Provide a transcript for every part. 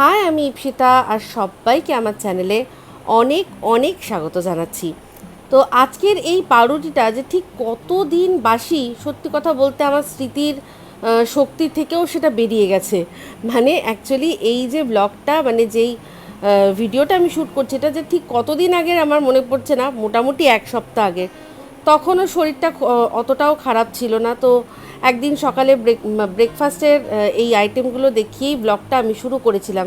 High, আমি ইপসিতা আর সবাইকে আমার চ্যানেলে অনেক অনেক স্বাগত জানাচ্ছি। তো আজকের এই পাউরুটিটা যে ঠিক কতদিন বাসি, সত্যি কথা বলতে আমার স্মৃতির শক্তি থেকেও সেটা বেরিয়ে গেছে। মানে অ্যাকচুয়ালি এই যে ব্লগটা মানে যেই ভিডিওটা আমি শ্যুট করছি, এটা যে ঠিক কতদিন আগের আমার মনে পড়ছে না, মোটামুটি এক সপ্তাহ আগে। তখনও শরীরটা অতটাও খারাপ ছিল না, তো একদিন সকালে ব্রেক ব্রেকফাস্টের এই আইটেমগুলো দেখিয়েই ব্লগটা আমি শুরু করেছিলাম।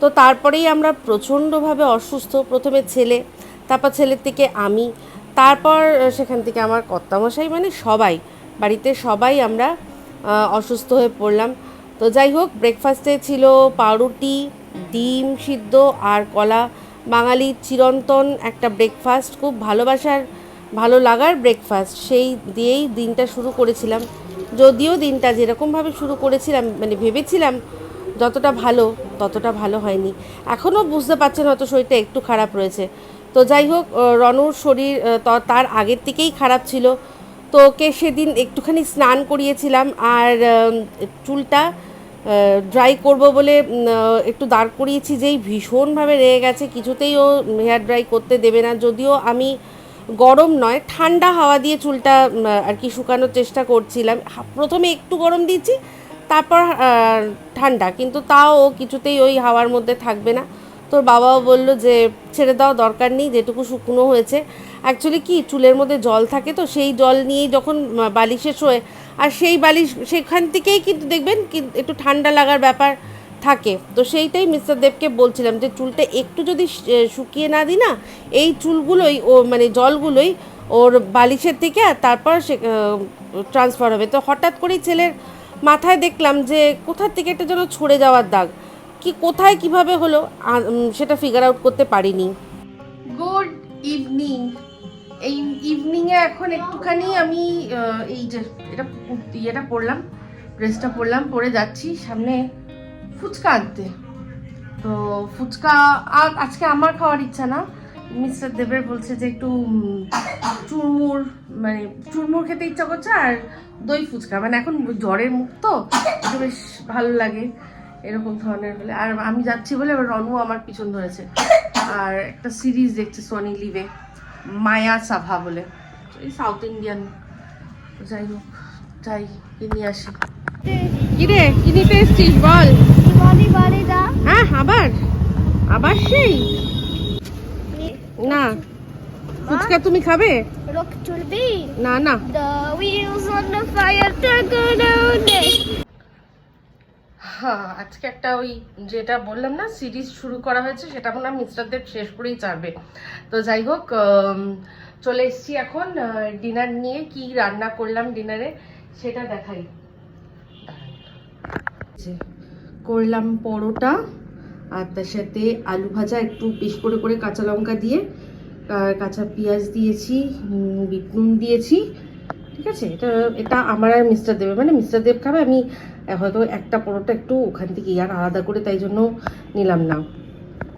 তো তারপরেই আমরা প্রচণ্ডভাবে অসুস্থ। প্রথমে ছেলে, তারপর ছেলের থেকে আমি, তারপর সেখান থেকে আমার কর্তামশাই মানে সবাই, বাড়িতে সবাই আমরা অসুস্থ হয়ে পড়লাম। তো যাই হোক ব্রেকফাস্টে ছিল পাউরুটি, ডিম সিদ্ধ আর কলা। বাঙালির চিরন্তন একটা ব্রেকফাস্ট খুব ভালোবাসার, ভালো লাগার ব্রেকফাস্ট সেই দিয়েই দিনটা শুরু করেছিলাম। যদিও দিনটা যেরকমভাবে শুরু করেছিলাম মানে ভেবেছিলাম যতটা ভালো ততটা ভালো হয়নি। এখনও বুঝতে পারছেন হয়তো শরীরটা একটু খারাপ রয়েছে। তো যাই হোক রনুর শরীর তার আগের থেকেই খারাপ ছিল। তো ওকে সেদিন একটুখানি স্নান করিয়েছিলাম আর চুলটা ড্রাই করব বলে একটু দাঁড় করিয়েছি যেই ভীষণভাবে রেগে গেছে। কিছুতেই ও হেয়ার ড্রাই করতে দেবে না। যদিও আমি গরম নয়, ঠান্ডা হাওয়া দিয়ে চুলটা আর কি শুকানোর চেষ্টা করছিলাম। প্রথমে একটু গরম দিয়েছি, তারপর ঠান্ডা। কিন্তু তাও কিছুতেই ওই হাওয়ার মধ্যে থাকবে না। তোর বাবাও বলল যে, ছেড়ে দাও দরকার নেই, যেটুকু শুকনো হয়েছে। অ্যাকচুয়ালি কি, চুলের মধ্যে জল থাকে তো, সেই জল নিয়েই যখন বালিশে শোয়। আর সেই বালিশ, সেখান থেকেই কিন্তু দেখবেন একটু ঠান্ডা লাগার ব্যাপার। থাকে। তো সেইটাই মিস্টার দেবকে বলছিলাম যে চুলটা একটু যদি শুকিয়ে না দিই না, এই চুলগুলোই ও মানে জলগুলোই ওর বালিশের থেকে আর তারপর সে ট্রান্সফার হবে। তো হঠাৎ করেই ছেলের মাথায় দেখলাম যে কোথার থেকে একটা যেন ছড়ে যাওয়ার দাগ। কি কোথায় কীভাবে হলো সেটা ফিগার আউট করতে পারিনি। গুড ইভিনিং এই ইভিনিংয়ে এখন একটুখানি আমি এই যে এটা এটা পরলাম ড্রেসটা পরলাম পরে যাচ্ছি। সামনে ফুচকা আনতে। তো ফুচকা আর আজকে আমার খাওয়ার ইচ্ছা না। মিস্টার দেবের বলছে যে একটু চুরমুর মানে চুরমুর খেতে ইচ্ছা করছে আর দই ফুচকা। মানে এখন জ্বরের মুখ তো, একটু বেশ ভালো লাগে এরকম ধরনের হলে আর আমি যাচ্ছি বলে এবার রনু আমার পিছন ধরেছে। আর একটা সিরিজ দেখছে সোনি লিভে, মায়া সাভা বলে। এই সাউথ ইন্ডিয়ান। যাই হোক, যাই কি নিয়ে আসি। কি রে কি নিতে এসছিস বল বলি বলি। হ্যাঁ আবার? আবার সেই? না। ফুচকা তুমি খাবে? না না। হ্যাঁ আজকে একটা ওই যেটা বললাম না সিরিজ শুরু করা হয়েছে সেটা মনে হয় মিস্টার দেব শেষ করেই ছাড়বে। তো যাই হোক চলে এসেছি এখন ডিনার নিয়ে কি রান্না করলাম ডিনারে সেটা দেখাই। করলাম পরোটা আর তার সাথে আলু ভাজা একটু বেশ করে করে কাঁচা লঙ্কা দিয়ে কাঁচা পেঁয়াজ দিয়েছি উম, বিট নুন দিয়েছি ঠিক আছে? এটা এটা আমার আর মিস্টার দেবের মানে মিস্টার দেব খাবে আমি হয়তো একটা পরোটা একটু ওখান থেকে আর আলাদা করে তাই জন্য নিলাম না।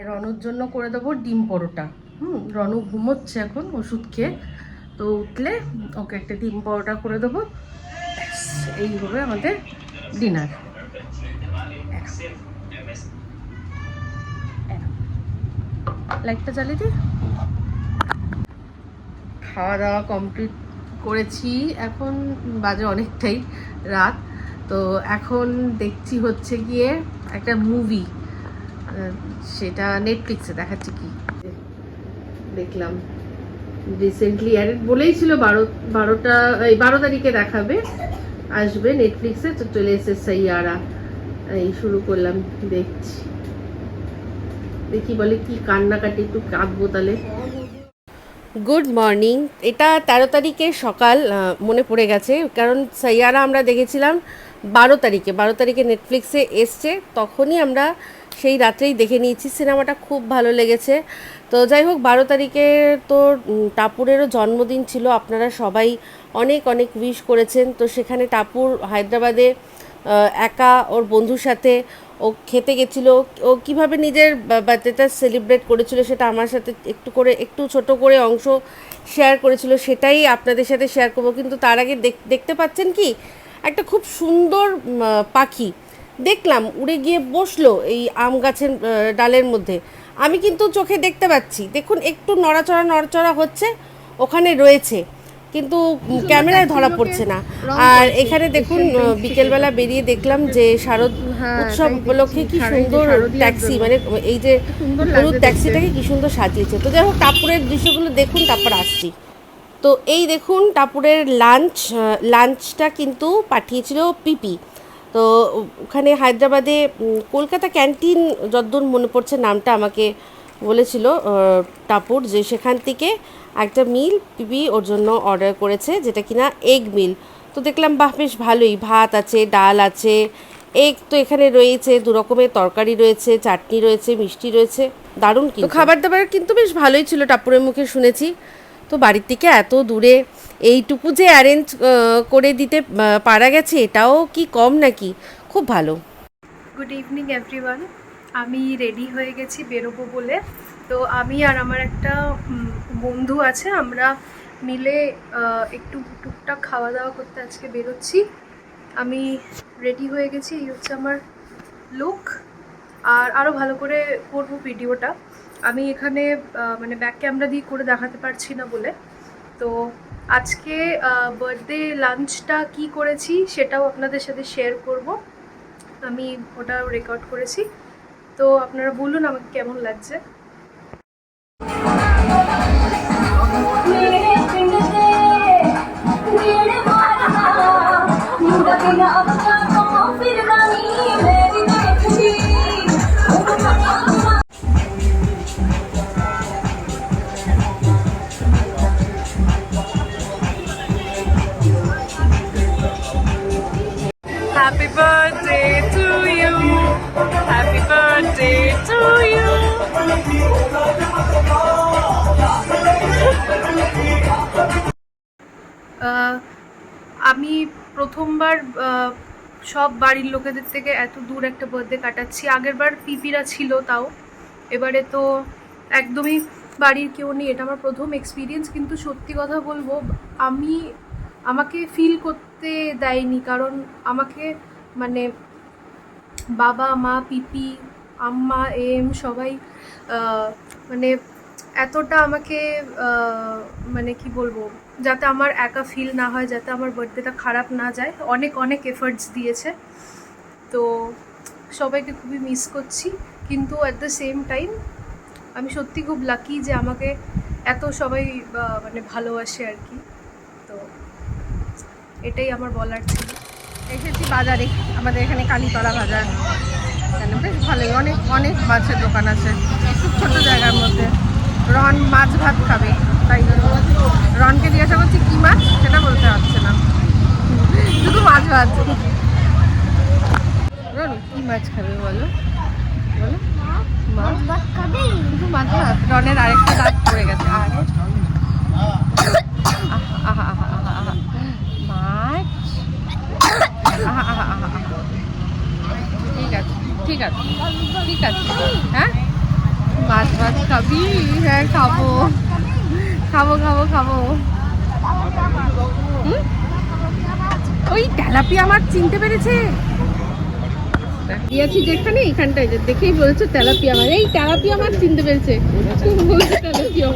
রনুর জন্য করে দেবো ডিম পরোটা। হুম রনু ঘুমোচ্ছে এখন ওষুধ খেয়ে তো উঠলে ওকে একটা ডিম পরোটা করে দেবো। এই হবে আমাদের ডিনার। লাইটটা জ্বালিয়ে দিই খাওয়া দাওয়া কমপ্লিট করেছি। এখন বাজে অনেকটাই রাত। তো এখন দেখছি হচ্ছে গিয়ে একটা মুভি সেটা নেটফ্লিক্সে দেখাচ্ছি কি। দেখলাম। রিসেন্টলি অ্যাডেড বলেই ছিল বারো, বারোটা, এই বারো তারিখে দেখাবে। আসবে নেটফ্লিক্সে তো চলে এসে সাইয়ারা এই শুরু করলাম, দেখছি। দেখি বলে কি কান্নাকাটি, একটু কাঁদবো তাহলে। গুড মর্নিং এটা তেরো তারিখের সকাল মনে পড়ে গেছে, কারণ সাইয়ারা আমরা দেখেছিলাম বারো তারিখে। বারো তারিখে নেটফ্লিক্সে এসছে, তখনই আমরা সেই রাত্রেই দেখে নিয়েছি, সিনেমাটা খুব ভালো লেগেছে। তো যাই হোক, বারো তারিখে তো টাপুরেরও জন্মদিন ছিল, আপনারা সবাই অনেক অনেক উইশ করেছেন। তো সেখানে টাপুর হায়দ্রাবাদে একা ওর বন্ধুর সাথে ও খেতে গেছিল। ও কীভাবে নিজের বার্থডেটা সেলিব্রেট করেছিল সেটা আমার সাথে একটু করে, একটু ছোট করে অংশ শেয়ার করেছিল, সেটাই আপনাদের সাথে শেয়ার করব। কিন্তু তার আগে দেখ- দেখতে পাচ্ছেন কি? একটা খুব সুন্দর পাখি। দেখলাম, উড়ে গিয়ে বসল এই আম গাছের ডালের মধ্যে। আমি কিন্তু চোখে দেখতে পাচ্ছি। দেখুন, একটু নড়াচড়া নড়াচড়া হচ্ছে, ওখানে রয়েছে। কিন্তু ক্যামেরায় ধরা পড়ছে না। আর এখানে দেখুন বিকেলবেলা বেরিয়ে দেখলাম যে শারদ হ্যাঁ, উৎসব উপলক্ষে কি সুন্দর ট্যাক্সি মানে এই যে হলুদ ট্যাক্সিটাকে কি সুন্দর সাজিয়েছে। তো যাই হোক টাপুরের দৃশ্যগুলো দেখুন তারপর আসছি। তো এই দেখুন টাপুরের লাঞ্চ লাঞ্চটা কিন্তু পাঠিয়েছিল পিপি। তো ওখানে হায়দ্রাবাদে কলকাতা ক্যান্টিন যদ্দূর মনে পড়ছে নামটা আমাকে বলেছিল টাপুর যে সেখান থেকে একটা মিল পিপি ওর জন্য অর্ডার করেছে যেটা কিনা এগ মিল তো দেখলাম বাহ বেশ ভালোই। ভাত আছে ডাল আছে এগ তো এখানে রয়েছে দু রকমের তরকারি রয়েছে চাটনি রয়েছে মিষ্টি রয়েছে দারুণ কিন্তু। খাবার দাবার কিন্তু বেশ ভালোই ছিল টাপুরের মুখে শুনেছি। তো বাড়ির থেকে এত দূরে এইটুকু যে অ্যারেঞ্জ করে দিতে পারা গেছে এটাও কি কম নাকি? খুব ভালো। গুড ইভিনিং এভরিওয়ান আমি রেডি হয়ে গেছি বেরোবো বলে। তো আমি আর আমার একটা বন্ধু আছে, আমরা মিলে একটু টুকটাক খাওয়া দাওয়া করতে আজকে বেরোচ্ছি। আমি রেডি হয়ে গেছি, এই হচ্ছে আমার লুক আর আরও ভালো করে করব ভিডিওটা আমি এখানে মানে ব্যাক ক্যামেরা দিয়ে করে দেখাতে পারছি না বলে। তো আজকে বার্থডে লাঞ্চটা কি করেছি সেটাও আপনাদের সাথে শেয়ার করব। আমি ওটা রেকর্ড করেছি। তো আপনারা বলুন আমাকে কেমন লাগছে। Happy birthday to you happy birthday to you আমি প্রথমবার সব বাড়ির লোকেদের থেকে এত দূর একটা বার্থডে কাটাচ্ছি। আগের বার পিপিরা ছিল তাও। এবারে তো একদমই বাড়ির কেউ নেই। এটা আমার প্রথম এক্সপিরিয়েন্স কিন্তু সত্যি কথা বলব, আমি আমাকে ফিল করতে দেয়নি। কারণ আমাকে মানে বাবা, মা, পিপি, আম্মা, এম, সবাই মানে এতটা আমাকে মানে কি বলব যাতে আমার একা ফিল না হয়, যাতে আমার বার্থডেটা খারাপ না যায়। অনেক অনেক এফার্টস দিয়েছে। তো সবাইকে খুবই মিস করছি। কিন্তু অ্যাট দ্য সেম টাইম আমি সত্যি খুব লাকি যে আমাকে এত সবাই মানে ভালোবাসে আর কি। তো এটাই আমার বলার ছিল। এসেছি বাজারে। আমাদের এখানে কালীতলা বাজার। এখানে বেশ ভালোই, অনেক অনেক মাছের দোকান আছে। খুব ছোট জায়গার মধ্যে। রন মাছ ভাত খাবে। তাই জন্য রনকে জিজ্ঞাসা করছি কী মাছ? সেটা বলতে পারছে না। শুধু মাছ ভাত রন কী মাছ খাবে বলো? বলো। মাছ শুধু মাছ ভাত। রনের আরেকটা দাঁত পড়ে গেছে। আর। আহা আহা আহা আহা মাছ? আহা, আহা। ঠিক আছে ঠিক আছে ঠিক আছে। হ্যাঁ? মাছ মাছ খাবি হ্যাঁ খাব। খাব খাব খাব। ওই তেলাপিয়া মাছ চিনতে পেরেছে। যেখানে এইখানটায় দেখেই তেলাপিয়া এই তেলাপিয়া চিনতে পেরেছে। তেলাপিয়া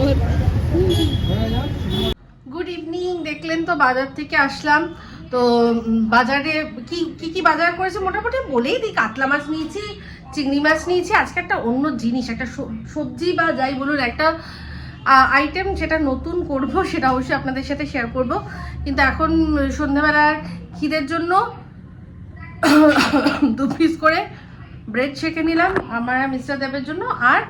গুড ইভিনিং দেখলেন তো বাজার থেকে আসলাম। তো, বাজারে কি কি কি বাজার করেছে? মোটামুটি বলেই দিই, কাতলা মাছ নিয়েছি, চিংড়ি মাছ নিয়েছি। আজকে একটা অন্য জিনিস, একটা সবজি বা যাই বলুন, একটা আইটেম যেটা নতুন করব, সেটা অবশ্যই আপনাদের সাথে শেয়ার করব। কিন্তু এখন সন্ধ্যাবেলার খিদের জন্য দু পিস করে ব্রেড ছেঁকে নিলাম, আমার মিস্টার দেবের জন্য, আর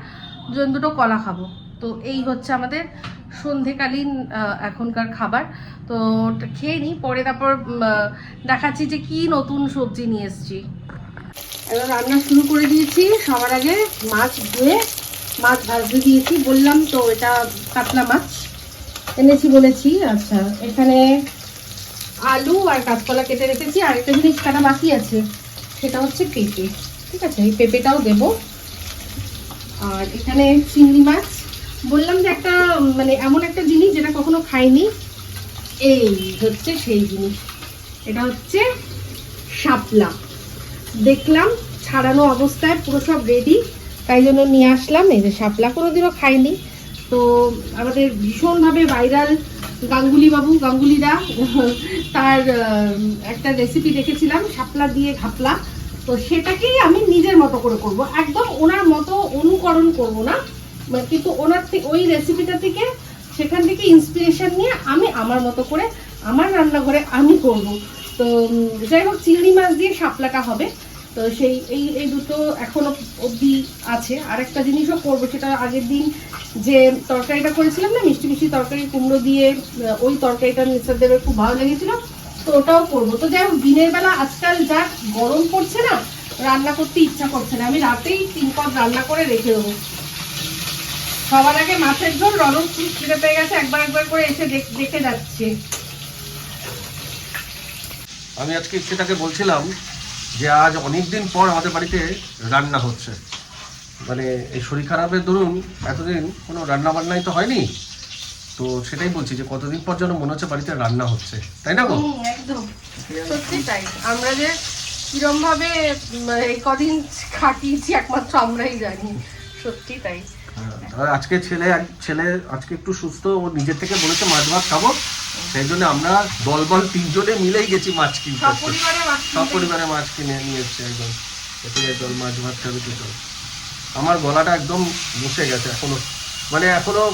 দুটো কলা খাব। তো এই হচ্ছে আমাদের সন্ধেকালীন এখনকার খাবার। তো খেয়ে নিই, পরে তারপর দেখাচ্ছি যে কি নতুন সবজি নিয়ে এসেছি। এবার রান্না শুরু করে দিয়েছি। সবার আগে মাছ ধুয়ে মাছ ভাজতে দিয়েছি, বললাম তো এটা কাতলা মাছ। এনেছি বলেছি আচ্ছা এখানে আলু আর কাঁচকলা কেটে রেখেছি, আর একটা জিনিস কাটা বাকি আছে, সেটা হচ্ছে পেঁপে। ঠিক আছে, এই পেঁপেটাও দেব। আর এখানে চিংড়ি মাছ। বললাম যে একটা মানে এমন একটা জিনিস যেটা কখনো খাইনি, এই হচ্ছে সেই জিনিস। এটা হচ্ছে শাপলা। দেখলাম, ছাড়ানো অবস্থায় পুরো সব রেডি তাই জন্য নিয়ে আসলাম। এই যে শাপলা কোনোদিনও খাইনি। তো আমাদের ভীষণভাবে ভাইরাল গাঙ্গুলি বাবু গাঙ্গুলিরা, তার একটা রেসিপি দেখেছিলাম, শাপলা দিয়ে ঘাপলা। তো সেটাকেই আমি নিজের মতো করে করব। একদম ওনার মতো অনুকরণ করব না। মানে কিন্তু ওনার থেকে ওই রেসিপিটা থেকে সেখান থেকে ইন্সপিরেশন নিয়ে আমি আমার মতো করে আমার রান্নাঘরে আমি করব। তো যাই হোক, চিংড়ি মাছ দিয়ে শাপলাটা হবে। তো সেই এই এই দুটো এখনও অবধি আছে। আর একটা জিনিসও করব, সেটা আগের দিন যে তরকারিটা করেছিলাম না, মিষ্টি মিষ্টি তরকারি কুমড়ো দিয়ে ওই তরকারিটা মিস্টার দেবের খুব ভালো লেগেছিল, তো ওটাও করব। তো যাই হোক, দিনের বেলা আজকাল যা গরম পড়ছে না, রান্না করতে ইচ্ছা করছে না। আমি রাতেই তিন পদ রান্না করে রেখে দেবো। সবার আগে মাছের ঝোল রনক খিদে পেয়ে গেছে, একবার একবার করে এসে দেখ- দেখে যাচ্ছে। আমি আজকে সেটাকে বলছিলাম যে আজ অনেক দিন পর আমাদের বাড়িতে রান্না হচ্ছে। মানে এই শরীর খারাপের দরুন এতদিন কোনো রান্না বান্নাই তো হয়নি। তো সেটাই বলছি যে কতদিন পর যেন মনে হচ্ছে বাড়িতে রান্না হচ্ছে। তাই না গো? একদম। সত্যি তাই। আমরা যে কিরম ভাবে এই কদিন খাটিয়েছি একমাত্র আমরাই জানি। সত্যি তাই। হ্যাঁ, আজকে ছেলে ছেলে আজকে একটু সুস্থ ও নিজের থেকে বলেছে মাছ ভাত খাব। সেই জন্য আমরা দল বল তিনজনে মিলেই গেছি মাছ কিনতে। মাছ কিনে নিয়ে এসছে একদম। এতে জল মাছ ভাত খাবে চল। আমার গলাটা একদম বসে গেছে এখনও। মানে এখনও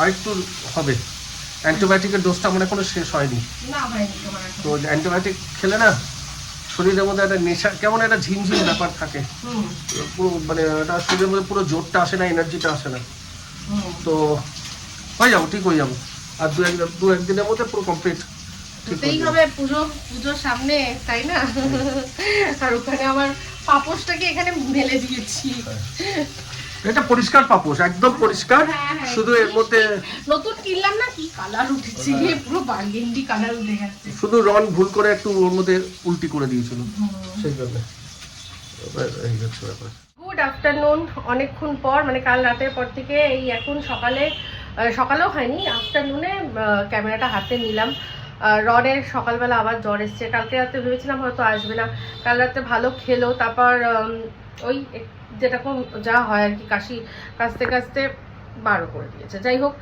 আরেকটু হবে। অ্যান্টিবায়োটিকের ডোজটা আমার এখনও শেষ হয়নি। তো অ্যান্টিবায়োটিক খেলে না শরীরের মধ্যে একটা নেশা কেমন একটা ঝিমঝিম ব্যাপার থাকে। পুরো মানে একটা শরীরের মধ্যে পুরো জোরটা আসে না এনার্জিটা আসে না। তো হয়ে যাব ঠিক হয়ে যাব। আর দু এক দু একদিনের মধ্যে পুরো কমপ্লিট হতেই হবে পুজো পুজোর সামনে তাই না? আর ওখানে আমার পাপোশটাকে এখানে মেলে দিয়েছি। এটা পরিষ্কার পাপোশ একদম পরিষ্কার। হ্যাঁ, হ্যাঁ। শুধু এর মধ্যে নতুন কিনলাম না কি কালার উঠেছে? পুরো বার্গেন্ডি কালার উঠে গেছে। শুধু রন ভুল করে একটু ওর মধ্যে উল্টি করে দিয়েছিল। সেই জন্য। এই হচ্ছে ব্যাপার। গুড আফটারনুন অনেকক্ষণ পর মানে কাল রাতের পর থেকে এই এখন সকালে সকালেও হয়নি আফটারনুনে ক্যামেরাটা হাতে নিলাম। রনের সকালবেলা আবার জ্বর এসছে। কালকে রাতে ভেবেছিলাম হয়তো আসবে না। কাল রাতে ভালো খেলো, তারপর ওই যেরকম যা হয় আর কি, কাশি কাশতে কাশতে বারো করে দিয়েছে। যাই হোক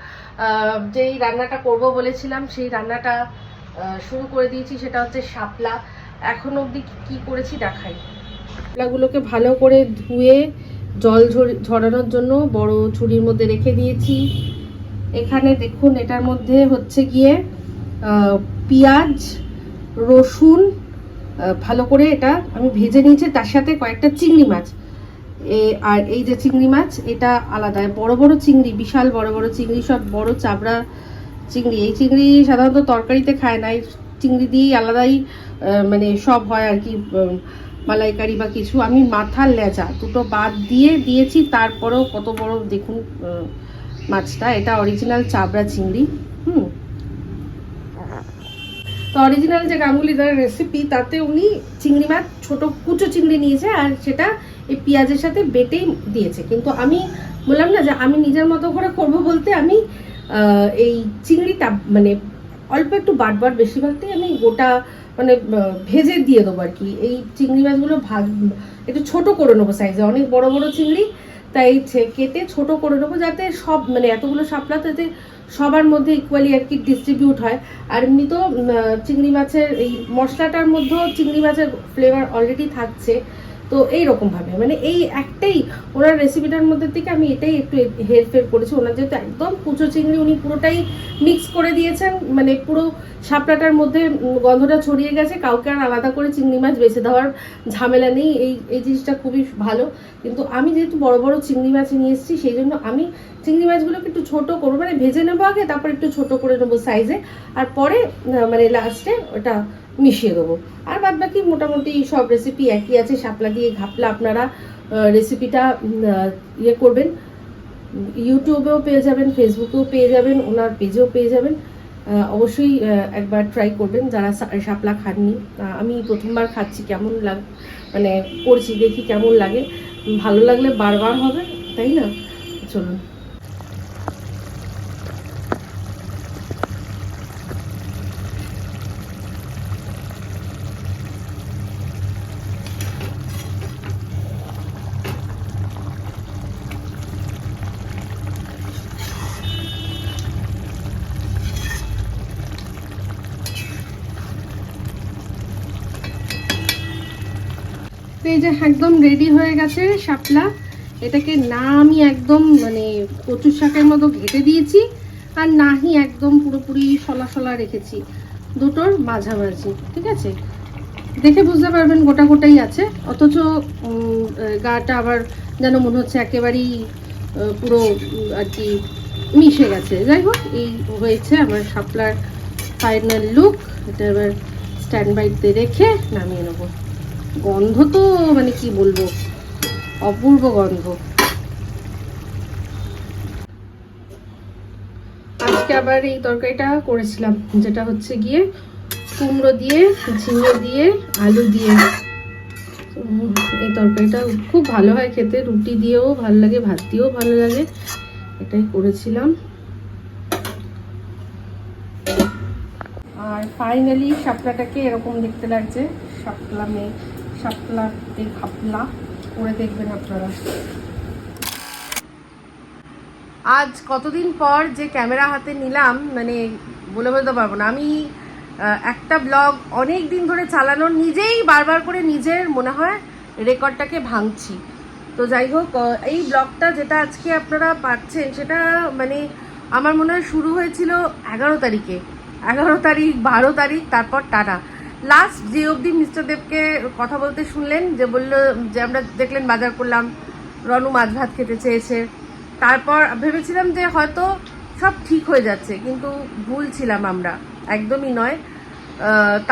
যেই রান্নাটা করব বলেছিলাম, সেই রান্নাটা শুরু করে দিয়েছি, সেটা হচ্ছে শাপলা। এখন অবধি কি- করেছি দেখাই। শাপলাগুলোকে ভালো করে ধুয়ে জল ঝরি- ঝরানোর জন্য বড় ঝুড়ির মধ্যে রেখে দিয়েছি। এখানে দেখুন, এটার মধ্যে হচ্ছে গিয়ে পেঁয়াজ, রসুন ভালো করে এটা আমি ভেজে নিয়েছি, তার সাথে কয়েকটা চিংড়ি মাছ। এ, আর এই যে চিংড়ি মাছ, এটা আলাদা। বড় বড় চিংড়ি, বিশাল বড় বড় চিংড়ি, সব বড় চাবড়া চিংড়ি। এই চিংড়ি সাধারণত তরকারিতে খায় না, এই চিংড়ি দিয়েই আলাদাই মানে সব হয় আর কি মালাইকারি বা কিছু। আমি মাথার লেজা দুটো বাদ দিয়ে দিয়েছি, তারপরেও কত বড় দেখুন মাছটা, এটা অরিজিনাল চাবড়া চিংড়ি, হুম। তো অরিজিনাল যে গাঙ্গুলিদার রেসিপি তাতে উনি চিংড়ি মাছ, ছোট কুচো চিংড়ি নিয়েছে আর সেটা এই পেঁয়াজের সাথে বেটেই দিয়েছে। কিন্তু আমি বললাম না যে আমি নিজের মতো করে করব বলতে আমি এই চিংড়িটা মানে অল্প একটু বাটবার বেশিরভাগটাই আমি গোটা মানে ভেজে দিয়ে দেবো আর কি। এই চিংড়ি মাছগুলো ভাগ, একটু ছোট করে নেব সাইজে অনেক বড় বড় চিংড়ি তাই কেটে ছোট করে নেব যাতে সব মানে এতগুলো শাপলা যাতে সবার মধ্যে ইকুয়ালি আর কি ডিস্ট্রিবিউট হয়। আর এমনি তো চিংড়ি মাছের এই মশলাটার মধ্যেও চিংড়ি মাছের ফ্লেভার অলরেডি থাকছে। তো এই রকমভাবে মানে এই একটাই ওনার রেসিপিটার মধ্যে থেকে আমি এটাই একটু হেরফের করেছি। ওনার যেহেতু একদম কুচো চিংড়ি উনি পুরোটাই মিক্স করে দিয়েছেন মানে পুরো শাপলাটার মধ্যে গন্ধটা ছড়িয়ে গেছে, কাউকে আর আলাদা করে চিংড়ি মাছ বেছে দেওয়ার ঝামেলা নেই। এই এই জিনিসটা খুবই ভালো। কিন্তু আমি যেহেতু বড় বড় চিংড়ি মাছ নিয়ে এসেছি, সেই জন্য আমি চিংড়ি মাছগুলোকে একটু ছোট করব মানে ভেজে নেব আগে, তারপর একটু ছোট করে নেব সাইজে আর পরে মানে লাস্টে ওটা মিশিয়ে দেবো। আর বাদ বাকি মোটামুটি সব রেসিপি একই আছে, শাপলা দিয়ে ঘাপলা আপনারা রেসিপিটা ইয়ে করবেন। ইউটিউবেও পেয়ে যাবেন, ফেসবুকেও পেয়ে যাবেন, ওনার পেজেও পেয়ে যাবেন। অবশ্যই একবার ট্রাই করবেন যারা শাপলা খাননি। আমি প্রথমবার খাচ্ছি, কেমন লাগ মানে করছি, দেখি কেমন লাগে। ভালো লাগলে বারবার হবে, তাই না? চলুন। যে একদম রেডি হয়ে গেছে শাপলা, এটাকে না আমি একদম মানে কচুর শাকের মতো ঘেটে দিয়েছি আর নাহি একদম পুরোপুরি সলা সলা রেখেছি। দুটোর মাঝামাঝি, ঠিক আছে? দেখে বুঝতে পারবেন গোটা গোটাই আছে, অথচ গাটা আবার যেন মনে হচ্ছে একেবারেই পুরো আর কি মিশে গেছে। যাই হোক, এই হয়েছে আমার শাপলার ফাইনাল লুক এটা এবার স্ট্যান্ড বাইতে রেখে নামিয়ে নেব। গন্ধ তো মানে কি বলব? অপূর্ব গন্ধ। আজকে আবার এই তরকারিটা করেছিলাম, যেটা হচ্ছে গিয়ে কুমড়ো দিয়ে, ঝিঙে দিয়ে, আলু দিয়ে। এই তরকারিটা খুব ভালো হয় খেতে, রুটি দিয়েও ভালো লাগে, ভাত দিয়েও ভালো লাগে, এটাই করেছিলাম। আর ফাইনালি শাপলাটাকে এরকম দেখতে লাগছে, শাপলা মেয়ে। করে দেখবেন আপনারা। আজ কতদিন পর যে ক্যামেরা হাতে নিলাম মানে বলে বলতে পারব না। আমি একটা ব্লগ অনেক দিন ধরে চালানোর নিজেই বারবার করে নিজের, মনে হয়, রেকর্ডটাকে ভাঙছি। তো যাই হোক এই ব্লগটা যেটা আজকে আপনারা পাচ্ছেন, সেটা মানে আমার মনে হয় শুরু হয়েছিল এগারো তারিখে। এগারো তারিখ, বারো তারিখ, তারপর টানা। লাস্ট যে অবধি মিস্টার দেবকে কথা বলতে শুনলেন, যে বলল যে আমরা দেখলেন বাজার করলাম, রনু মাছ ভাত খেতে চেয়েছে। তারপর ভেবেছিলাম যে হয়তো সব ঠিক হয়ে যাচ্ছে, কিন্তু ভুল ছিলাম আমরা, একদমই নয়।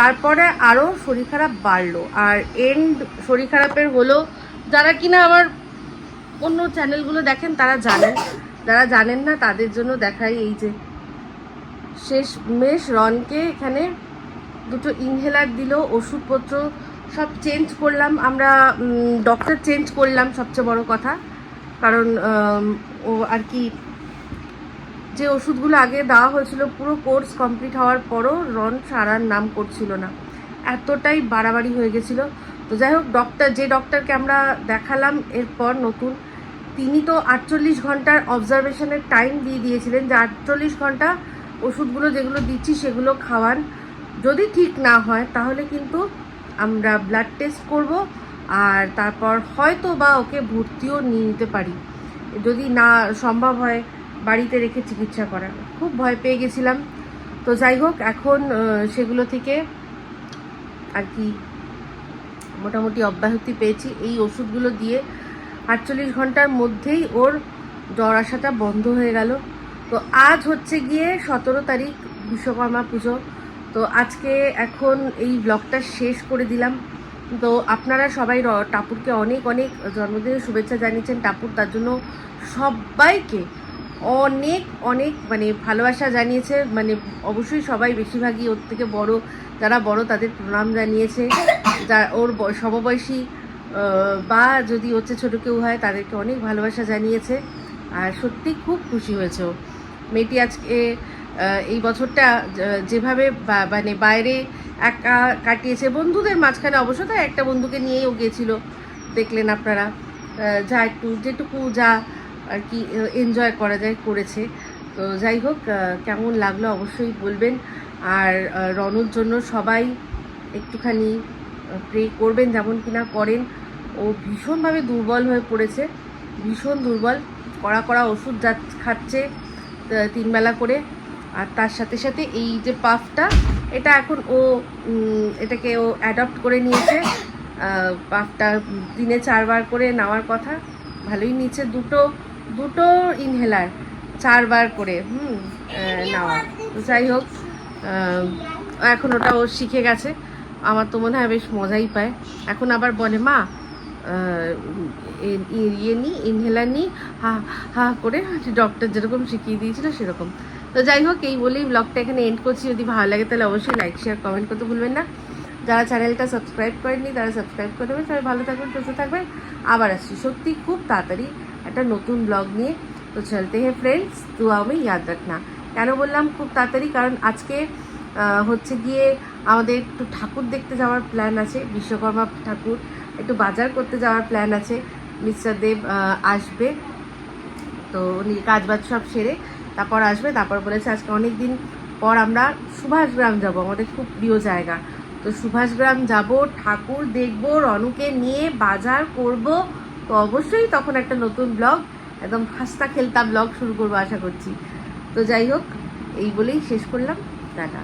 তারপরে আরও শরীর খারাপ বাড়লো, আর এন্ড শরীর খারাপের হলো, যারা কিনা আমার অন্য চ্যানেলগুলো দেখেন তারা জানেন, যারা জানেন না তাদের জন্য দেখাই এই যে শেষ মেশ রনকে এখানে দুটো ইনহেলার দিল, ওষুধপত্র সব চেঞ্জ করলাম। আমরা ডক্টর চেঞ্জ করলাম সবচেয়ে বড় কথা। কারণ ও আর কি, যে ওষুধগুলো আগে দেওয়া হয়েছিল, পুরো কোর্স কমপ্লিট হওয়ার পরও রন সারার নাম করছিল না। এতটাই বাড়াবাড়ি হয়ে গেছিল। তো যাই হোক ডক্টর যে ডক্টরকে আমরা দেখালাম, এরপর নতুন, তিনি তো আটচল্লিশ ঘণ্টার অবজারভেশনের টাইম দিয়ে দিয়েছিলেন যে আটচল্লিশ ঘণ্টা ওষুধগুলো যেগুলো দিচ্ছি সেগুলো খাওয়ান। যদি ঠিক না হয়, তাহলে কিন্তু আমরা ব্লাড টেস্ট করব আর তারপর হয়তো বা ওকে ভর্তিও নিয়ে নিতে পারি। যদি না সম্ভব হয়, বাড়িতে রেখে চিকিৎসা করা খুব ভয় পেয়ে গেছিলাম। তো যাই হোক, এখন সেগুলো থেকে আর কি মোটামুটি অব্যাহতি পেয়েছি। এই ওষুধগুলো দিয়ে আটচল্লিশ ঘণ্টার মধ্যেই ওর জ্বর আসাটা বন্ধ হয়ে গেল। তো আজ হচ্ছে গিয়ে সতেরো তারিখ বিশ্বকর্মা পুজো। তো আজকে এখন এই ব্লগটা শেষ করে দিলাম। তো আপনারা সবাই টাপুরকে অনেক অনেক জন্মদিনের শুভেচ্ছা জানিয়েছেন। টাপুর তার জন্য সবাইকে অনেক অনেক মানে ভালোবাসা জানিয়েছে। মানে অবশ্যই সবাই বেশিরভাগই ওর থেকে বড়, যারা বড় তাদের প্রণাম জানিয়েছে। যা ওর সমবয়সী বা যদি হচ্ছে ছোটো কেউ হয় তাদেরকে অনেক ভালোবাসা জানিয়েছে। আর সত্যি খুব খুশি হয়েছে মেয়েটি আজকে এই বছরটা যেভাবে মানে বাইরে একা কাটিয়েছে, বন্ধুদের মাঝখানে অবশ্য তো একটা বন্ধুকে নিয়েই ও গিয়েছিল দেখলেন আপনারা যা একটু, যেটুকু যা আর কি এনজয় করা যায় করেছে। তো যাই হোক কেমন লাগল অবশ্যই বলবেন। আর রনুর জন্য সবাই একটুখানি প্রে করবেন যেমন কিনা করেন। ও ভীষণভাবে দুর্বল হয়ে পড়েছে, ভীষণ দুর্বল। কড়া কড়া ওষুধ যা খাচ্ছে তিনবেলা করে। আর তার সাথে সাথে এই যে পাফটা, এটা এখন ও এটাকে ও অ্যাডপ্ট করে নিয়েছে। পাফটা দিনে চারবার করে নেওয়ার কথা। ভালোই নিচ্ছে। দুটো দুটো ইনহেলার চারবার করে, হুম নেওয়া। যাই হোক এখন ওটা ও শিখে গেছে। আমার তো মনে হয় বেশ মজাই পায়। এখন আবার বলে, মা ইয়ে নি ইনহেলার নি, হা হা করে ডক্টর যেরকম শিখিয়ে দিয়েছিল সেরকম। তো যাই হোক, এই বলেই ব্লগটা এখানে এন্ড করছি। যদি ভালো লাগে তাহলে অবশ্যই লাইক শেয়ার কমেন্ট করতে ভুলবেন না। যারা চ্যানেলটা সাবস্ক্রাইব করেননি, তারা সাবস্ক্রাইব করে দেবেন সবাই ভালো থাকবেন, সুস্থ থাকবেন। আবার আসছি সত্যি খুব তাড়াতাড়ি একটা নতুন ব্লগ নিয়ে। তো চলতে হে ফ্রেন্ডস দুয়া আমি ইয়াদ রাখনা। কেন বললাম খুব তাড়াতাড়ি? কারণ আজকে হচ্ছে গিয়ে আমাদের একটু ঠাকুর দেখতে যাওয়ার প্ল্যান আছে, বিশ্বকর্মা ঠাকুর। একটু বাজার করতে যাওয়ার প্ল্যান আছে। মিস্টার দেব আসবে। তো উনি কাজ বাজ সব সেরে তারপর আসবে, তারপর বলেছে আজকে অনেক দিন পর আমরা সুভাষগ্রাম যাব, আমাদের খুব প্রিয় জায়গা। তো সুভাষগ্রাম যাব, ঠাকুর দেখব, রনুকে নিয়ে বাজার করব, তো অবশ্যই তখন একটা নতুন ব্লগ, একদম হাসতা খেলতা ব্লগ শুরু করব আশা করছি। তো যাই হোক, এই বলেই শেষ করলাম, টাটা।